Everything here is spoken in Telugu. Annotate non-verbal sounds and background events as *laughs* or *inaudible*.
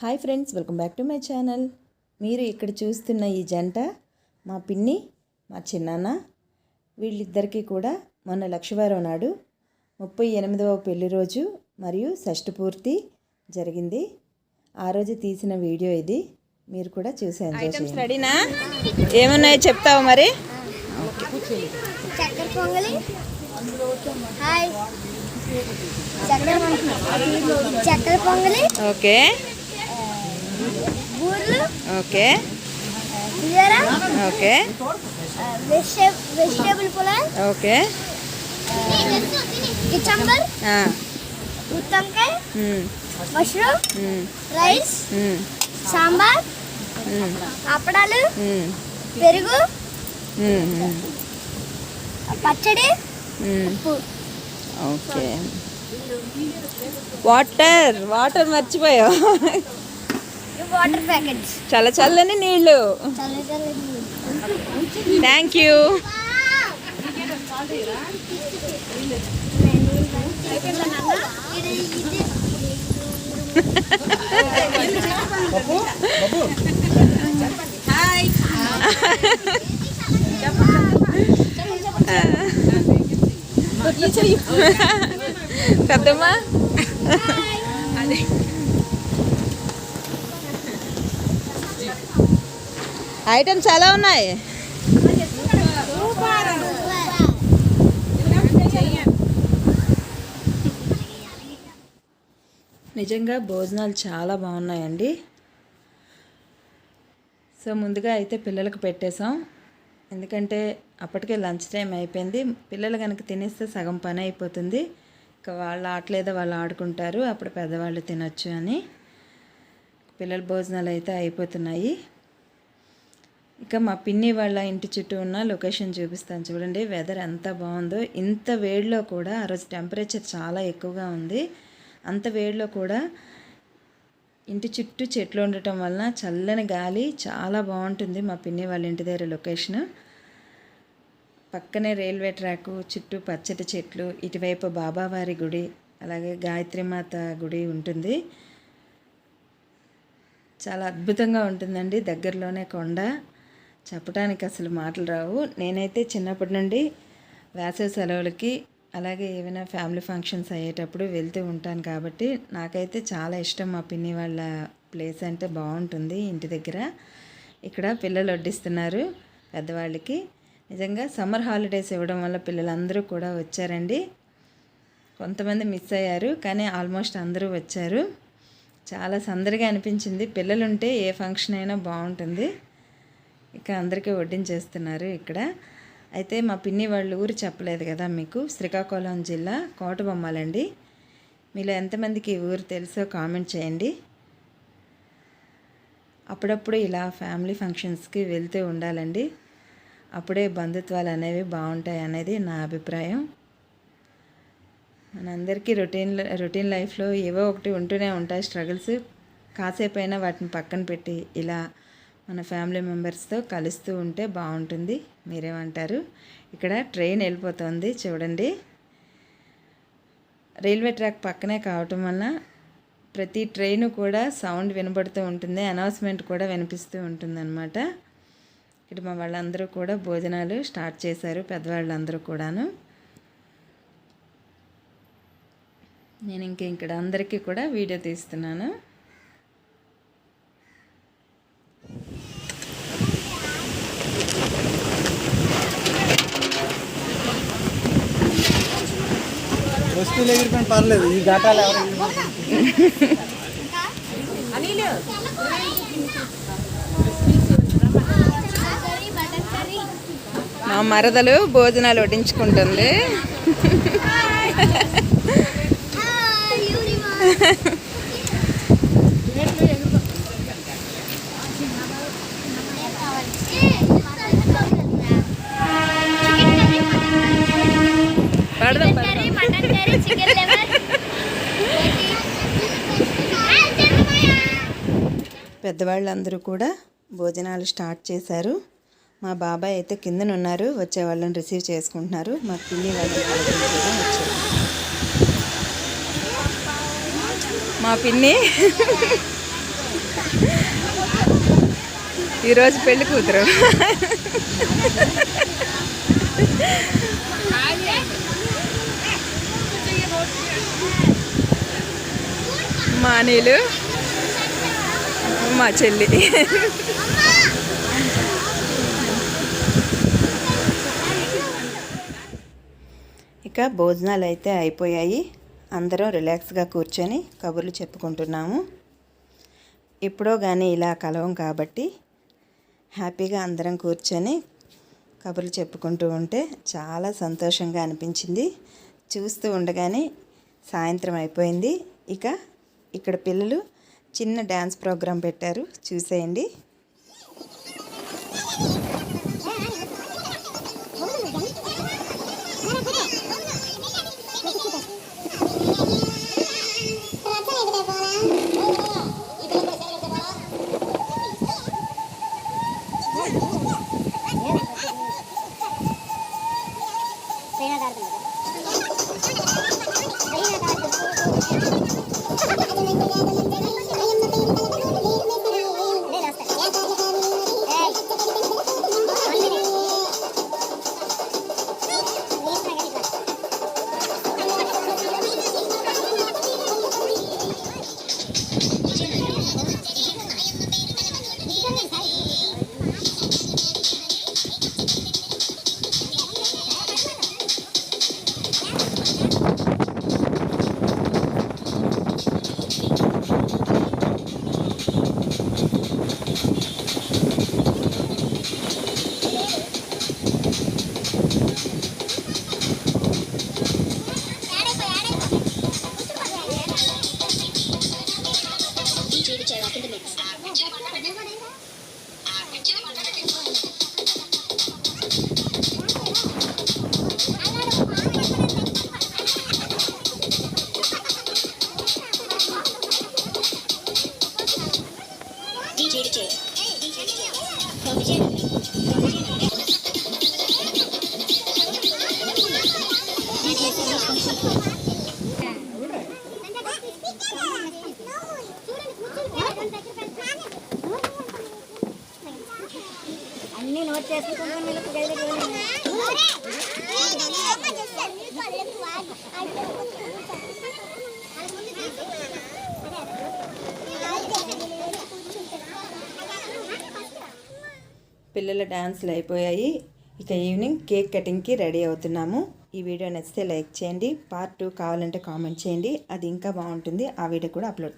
Hi friends welcome back to my channel. మీరు ఇక్కడ చూస్తున్న ఈ జంట మా పిన్ని మా చిన్నాన్న వీళ్ళిద్దరికీ కూడా మొన్న లక్షవారం నాడు ముప్పై ఎనిమిదవ పెళ్ళి రోజు మరియు షష్ఠి పూర్తి జరిగింది. ఆ రోజు తీసిన వీడియో ఇది. మీరు కూడా చూసి ఎంజాయ్ చేయండి రెడీనా ఏమున్నాయో చెప్తావా మరి? చక్కెర పొంగలి. హాయ్. చక్కెర చక్కెర పొంగలి. Okay. Okay. Okay. Vegetable pulao. Okay. కిచంబర్ గుత్తంకాయ మష్రూమ్ రైస్ సాంబార్ అప్పడాలు పెరుగు పచ్చడి ఓకే. వాటర్ వాటర్ మర్చిపోయావు. వాటర్ ప్యాకెట్స్ చల్ల చల్లని నీళ్ళు చల్ల చల్ల థ్యాంక్ యూ పెద్దమ్మా ఐటమ్స్ ఎలా ఉన్నాయి? నిజంగా భోజనాలు చాలా బాగున్నాయండి. సో ముందుగా అయితే పిల్లలకు పెట్టేశాం. ఎందుకంటే అప్పటికే లంచ్ టైం అయిపోయింది. పిల్లలు కనుక తినేస్తే సగం పని అయిపోతుంది. ఇక వాళ్ళు ఆటలేదో వాళ్ళు ఆడుకుంటారు. అప్పుడు పెద్దవాళ్ళు తినొచ్చు అని. పిల్లల భోజనాలు అయితే అయిపోతున్నాయి. ఇక మా పిన్ని వాళ్ళ ఇంటి చుట్టూ ఉన్న లొకేషన్ చూపిస్తాను చూడండి. వెదర్ ఎంత బాగుందో. ఇంత వేడిలో కూడా ఆ రోజు టెంపరేచర్ చాలా ఎక్కువగా ఉంది. అంత వేడిలో కూడా ఇంటి చుట్టూ చెట్లు ఉండటం వలన చల్లని గాలి చాలా బాగుంటుంది మా పిన్ని వాళ్ళ ఇంటి దగ్గర లొకేషన్. పక్కనే రైల్వే ట్రాకు చుట్టూ పచ్చటి చెట్లు ఇటువైపు బాబావారి గుడి అలాగే గాయత్రిమాత గుడి ఉంటుంది. చాలా అద్భుతంగా ఉంటుందండి దగ్గరలోనే కొండ. చెప్పడానికి అసలు మాటలు రావు. నేనైతే చిన్నప్పటి నుండి వేసవి సెలవులకి అలాగే ఏమైనా ఫ్యామిలీ ఫంక్షన్స్ అయ్యేటప్పుడు వెళ్తూ ఉంటాను కాబట్టి నాకైతే చాలా ఇష్టం మా పిన్ని వాళ్ళ ప్లేస్ అంటే బాగుంటుంది ఇంటి దగ్గర. ఇక్కడ పిల్లలు వడ్డిస్తున్నారు పెద్దవాళ్ళకి. నిజంగా సమ్మర్ హాలిడేస్ ఇవ్వడం వల్ల పిల్లలందరూ కూడా వచ్చారండి. కొంతమంది మిస్ అయ్యారు కానీ ఆల్మోస్ట్ అందరూ వచ్చారు. చాలా సందడిగా అనిపించింది. పిల్లలుంటే ఏ ఫంక్షన్ అయినా బాగుంటుంది. ఇక అందరికీ వడ్డించేస్తున్నారు ఇక్కడ. అయితే మా పిన్ని వాళ్ళు ఊరు చెప్పలేదు కదా మీకు. శ్రీకాకుళం జిల్లా కోటబొమ్మాలండి. మీలో ఎంతమందికి ఊరు తెలుసో కామెంట్ చేయండి. అప్పుడప్పుడు ఇలా ఫ్యామిలీ ఫంక్షన్స్కి వెళ్తూ ఉండాలండి. అప్పుడే బంధుత్వాలు అనేవి బాగుంటాయి అనేది నా అభిప్రాయం. మనందరికీ రొటీన్ రొటీన్ లైఫ్లో ఏవో ఒకటి ఉంటూనే ఉంటాయి స్ట్రగుల్స్. కాసేపు అయినా వాటిని పక్కన పెట్టి ఇలా మన ఫ్యామిలీ మెంబర్స్తో కలుస్తూ ఉంటే బాగుంటుంది. మీరేమంటారు? ఇక్కడ ట్రైన్ వెళ్ళిపోతుంది చూడండి. రైల్వే ట్రాక్ పక్కనే కావటం వలన ప్రతి ట్రైన్ కూడా సౌండ్ వినబడుతూ ఉంటుంది. అనౌన్స్మెంట్ కూడా వినిపిస్తూ ఉంటుందన్నమాట. ఇటు మా వాళ్ళందరూ కూడా భోజనాలు స్టార్ట్ చేశారు పెద్దవాళ్ళందరూ కూడాను. నేను ఇంక ఇక్కడ అందరికీ కూడా వీడియో తీస్తున్నాను. వస్తువులు ఎగిరిపోయిన పర్లేదు ఈ ఘాటాలు ఎవరు? మా మరదలు భోజనాలు వడ్డించుకుంటుంది. *laughs* పెద్దవాళ్ళందరూ కూడా భోజనాలు స్టార్ట్ చేశారు. మా బాబాయ్ అయితే కిందనున్నారు. వచ్చే వాళ్ళని రిసీవ్ చేసుకుంటున్నారు. మా పిన్ని వాళ్ళు వచ్చారు. మా పిన్ని ఈరోజు పెళ్ళి కూతురు. మానీలు. మా చెల్లి. ఇక భోజనాలు అయితే అయిపోయాయి. అందరం రిలాక్స్గా కూర్చొని కబుర్లు చెప్పుకుంటున్నాము. ఎప్పుడో కానీ ఇలా కలవం కాబట్టి హ్యాపీగా అందరం కూర్చొని కబుర్లు చెప్పుకుంటూ ఉంటే చాలా సంతోషంగా అనిపించింది. చూస్తూ ఉండగానే సాయంత్రం అయిపోయింది. ఇక ఇక్కడ పిల్లలు చిన్న డ్యాన్స్ ప్రోగ్రాం పెట్టారు. చూసేయండి. ngecewakin demi DJ DJ DJ DJ DJ DJ DJ DJ పిల్లల డాన్స్లు అయిపోయాయి. ఇక ఈవినింగ్ కేక్ కటింగ్కి రెడీ అవుతున్నాము. ఈ వీడియో నచ్చితే లైక్ చేయండి. పార్ట్ టూ కావాలంటే కామెంట్ చేయండి. అది ఇంకా బాగుంటుంది. ఆ వీడియో కూడా అప్లోడ్